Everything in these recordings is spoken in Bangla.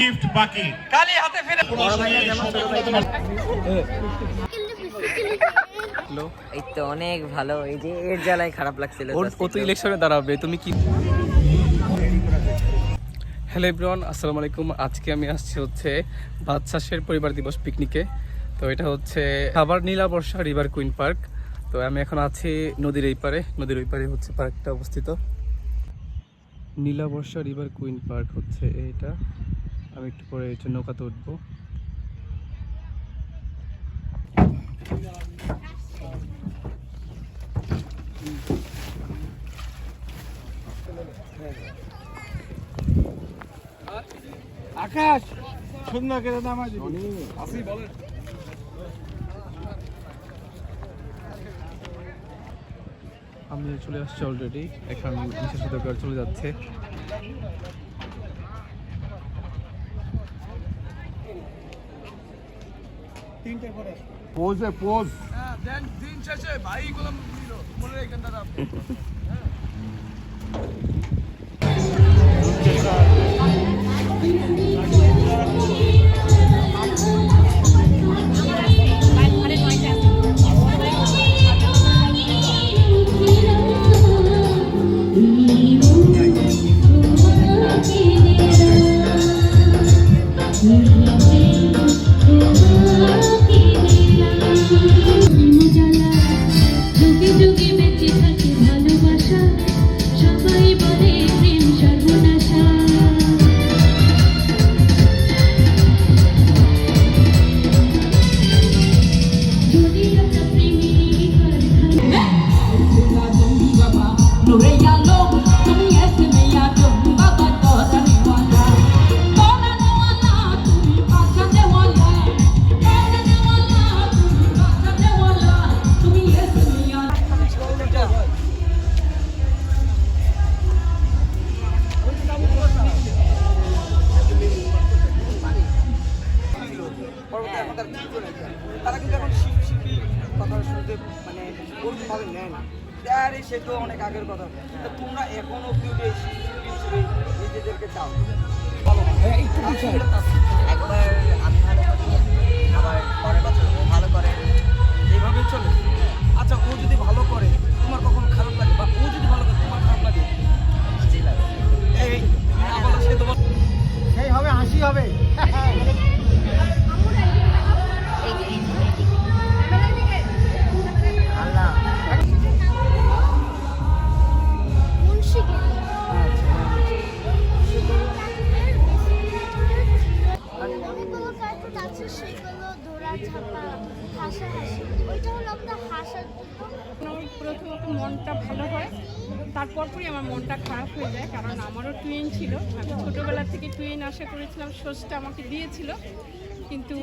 গিফট বাকি। কালি হাতে ফিরে হ্যালো এই তো অনেক ভালো। এই যে এর জ্বালায় খারাপ লাগছিল ও তো ইলেকশনে দাঁড়াবে? তুমি কি হ্যালো এভরিওয়ান আসসালামু আলাইকুম। আজকে আমি আসছি হচ্ছে বাদশাসের পরিবার দিবস পিকনিকে তো এটা হচ্ছে খাবার নীলাবর্ষা রিভার কুইন পার্ক তো আমি এখন আছি নদীর এই পারে। নদীর ওই পারে হচ্ছে পার্কটা অবস্থিত। নীলাবর্ষা রিভার কুইন পার্ক হচ্ছে এইটা আমি একটু পরে হচ্ছে নৌকাতে উঠবো। আকাশ সুন্দর আমি চলে আসছি অলরেডি এখন বিশেষ দরকার চলে যাচ্ছে। পোজে পোজ দিন শেষে ভাই গুলো মনে রেখেন দাদা যুগে যুগে বেঁচে থাকে সে তো অনেক আগের কথা। তোমরা এখনও কেউ এই নিজেদেরকে চাও? বলো। একবার আমি ভালো করি আবার পরের বছর ও ভালো করে। এইভাবে চলে। আচ্ছা ও যদি ভালো করে তোমার কখনো খারাপ লাগে? তারপর পরই আমার মনটা খারাপ হয়ে যায়, কারণ আমারও টুইন ছিল। আমি ছোটোবেলা থেকে টুইন আশা করেছিলাম সোর্সটা আমাকে দিয়েছিল। কিন্তু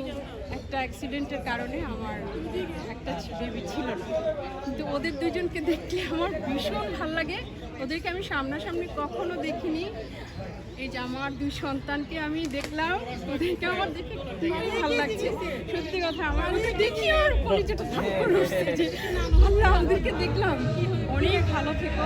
একটা অ্যাক্সিডেন্টের কারণে আমার একটা বেবি ছিল না। কিন্তু ওদের দুজনকে দেখলে আমার ভীষণ ভালো লাগে। ওদেরকে আমি সামনাসামনি কখনো দেখিনি। এই যে আমার দুই সন্তানকে আমি দেখলাম, ওদেরকে আমার দেখে খুবই ভালো লাগছে। সত্যি কথা, আমার দেখি আর কলিজাটা আল্লাহ, ওদেরকে দেখলাম। অনেক ভালো থেকো।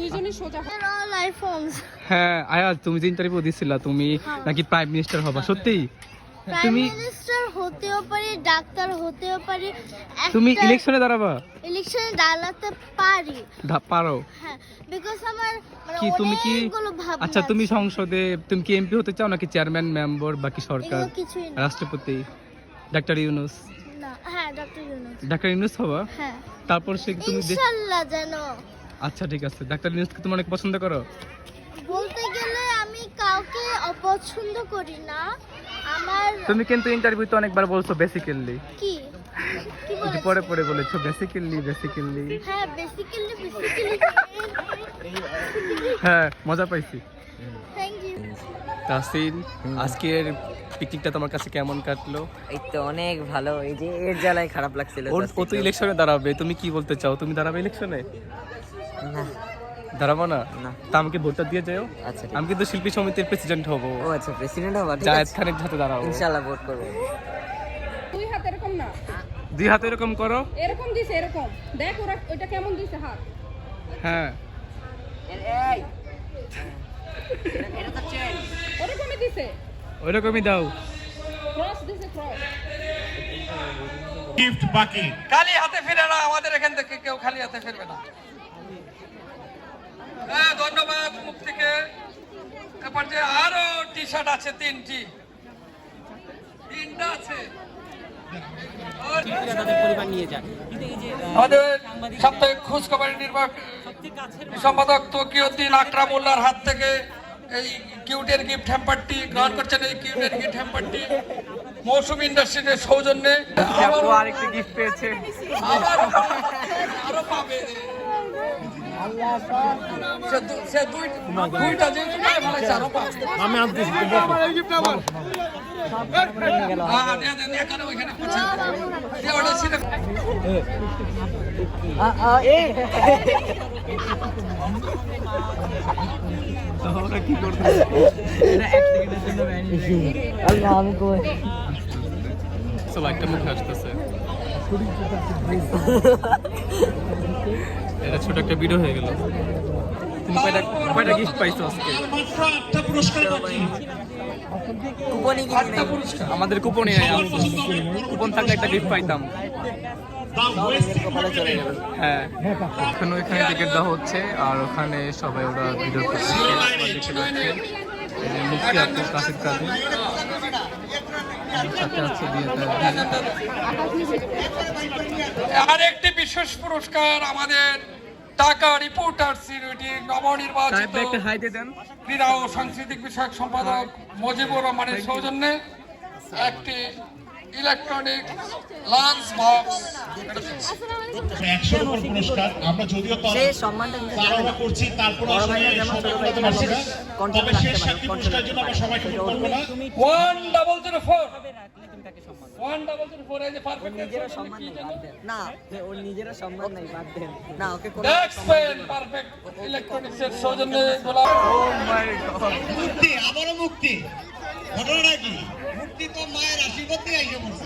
দুইজনই সোজা অল আইফোনস হ্যাঁ আয়াজ তুমি যে ইন্টারভিউ দিছিলা তুমি নাকি প্রাইম মিনিস্টার হবা সত্যি? তুমি মিনিস্টার হতেও পারি ডাক্তার হতেও পারি তুমি ইলেকশনে দাঁড়াবা? ইলেকশনে দাঁড়াতে পারি। পারো। হ্যাঁ বিকজ আমার মানে কি তুমি কি আচ্ছা তুমি সংসদে তুমি কি এমপি হতে চাও নাকি চেয়ারম্যান মেম্বার বাকি সরকার? রাষ্ট্রপতি ডাক্তার ইউনুস? না হ্যাঁ ডক্টর ইউনুস। ডাক্তার ইউনুস হবা? হ্যাঁ। তারপর সে তুমি ইনশাআল্লাহ জানো আচ্ছা ঠিক আছে। ডাক্তার ইউনুসকে তুমি অনেক পছন্দ করো? বলতে গেলে আমি কাউকে অপছন্দ করি না। আমার তুমি কিন্তু ইন্টারভিউতে অনেকবার বলছো বেসিক্যালি কি? কি পরে পরে বলেছ বেসিক্যালি বেসিক্যালি হ্যাঁ বেসিক্যালি বেসিক্যালি হ্যাঁ মজা পাইছি। থ্যাংক ইউ তাসিন আজকের পিকনিকটা তোমার কাছে কেমন কাটলো? এই তো অনেক ভালো। এই যে এর জ্বালায় খারাপ লাগছিল ও তো ইলেকশনে দাঁড়াবে। তুমি কি বলতে চাও? তুমি দাঁড়াবে ইলেকশনে না। দাঁড়াবো না। তা আমাকে ভোটটা দিয়ে যাও। আচ্ছা আমি কিন্তু শিল্পী সমিতির প্রেসিডেন্ট হব। ও আচ্ছা প্রেসিডেন্ট হবা ঠিক জায়েদ আছে। খানের সাথে দাঁড়াবো ইনশাআল্লাহ ভোট করব। দুই হাত এরকম না। দুই হাতে এরকম করো। এরকম দিছে এরকম। দেখ ওরা ওইটা কেমন দিছে হাত। হ্যাঁ। ওরকমই দিছে। দাও। ক্রস দিছে ক্রস গিফট বাকি। খালি হাতে ফিরে না আমাদের এখান থেকে কেউ খালি হাতে ফিরবে না। হ্যাঁ ধন্যবাদ মুক্তিকে এরপর যে আরও টি শার্ট আছে তিনটি। তিনটা আছে। আমাদের সাপ্তাহিক খোঁজ খবরের নির্বাহক সম্পাদক তকিউদ্দিন আকরাম হাত থেকে এই কিউটের গিফট হ্যাম্পারটি গ্রহণ করছেন। এই কিউটের গিফট হ্যাম্পারটি মৌসুম ইন্ডাস্ট্রিজের সৌজন্যে আরেকটা গিফট পেয়েছে। আবার আরও পাবে। আমি আনতেছি ওটা ছিঁড়ে আমরা কি করতে চলো একটা মুখে আসতেছে। এটা ছোট একটা ভিডিও হয়ে গেল। তুমি কয়টা কয়টা গিফট পাইছো আজকে? আমাদের কুপনই নাই কুপন থাকলে একটা গিফট পাইতাম। হ্যাঁ ওইখানে টিকিট দেওয়া হচ্ছে, আর ওখানে সবাই ওরা ভিডিও করছে। মুক্তি আছে কাশিদ কাজী সাথে আছে দিয়ে আর একটি বিশেষ পুরস্কার আমাদের ঢাকা রিপোর্টার নবনির্বাচিত ক্রীড়া ও সাংস্কৃতিক বিষয়ক সম্পাদক মজিবুর রহমানের সৌজন্যে একটি ইলেকট্রনিক লাঞ্চ বক্স একশোর উপর পুরস্কার আমরা যদিও সে তর- সম্মানটা নিতে তাড়াহুড়া করছি তারপর তবে শেষ সাতটি পুরস্কারের জন্য আমরা সবাইকে করব না ওয়ান ডাবল জিরো ফোর মুক্তি আবারও মুক্তি। ঘটনাটা কি? মুক্তি তো মায়ের আশীর্বাদ দিয়ে আইসে বলছে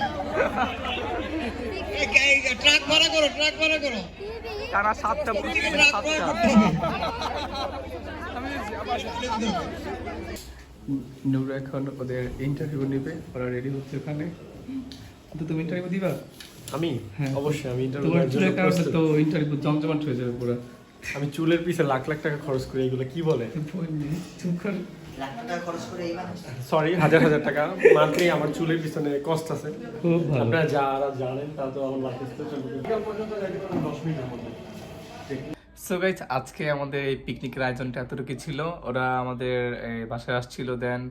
ট্রাক ভাড়া করো ট্রাক ভাড়া করো। তারা সাতটা নূর এখন ওদের ইন্টারভিউ নেবে ওরা রেডি হচ্ছে ওখানে। তো তুমি ইন্টারভিউ দিবা? আমি? হ্যাঁ। অবশ্যই আমি ইন্টারভিউ চুলের তো ইন্টারভিউ জমজমাট হয়ে যাবে পুরো। আমি চুলের পিছে লাখ লাখ টাকা খরচ করি এগুলো কি বলে? চুপ কর লাখ টাকা খরচ করে এই মানুষ সরি হাজার হাজার টাকা। মান্থলি আমার চুলের পিছনে কস্ট আছে। আপনারা যারা জানেন তা তো আমার দশ মিনিটের মধ্যে। সো গাইজ আজকে আমাদের এই পিকনিকের আয়োজনটা এতটুকু ছিল। ওরা আমাদের বাসায় আসছিল দেন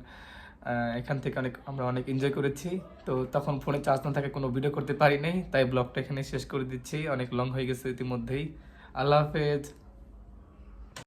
এখান থেকে অনেক আমরা অনেক এনজয় করেছি। তো তখন ফোনে চার্জ না থাকে কোনো ভিডিও করতে পারি নাই। তাই ব্লগটা এখানে শেষ করে দিচ্ছি। অনেক লং হয়ে গেছে ইতিমধ্যেই। আল্লাহ হাফেজ।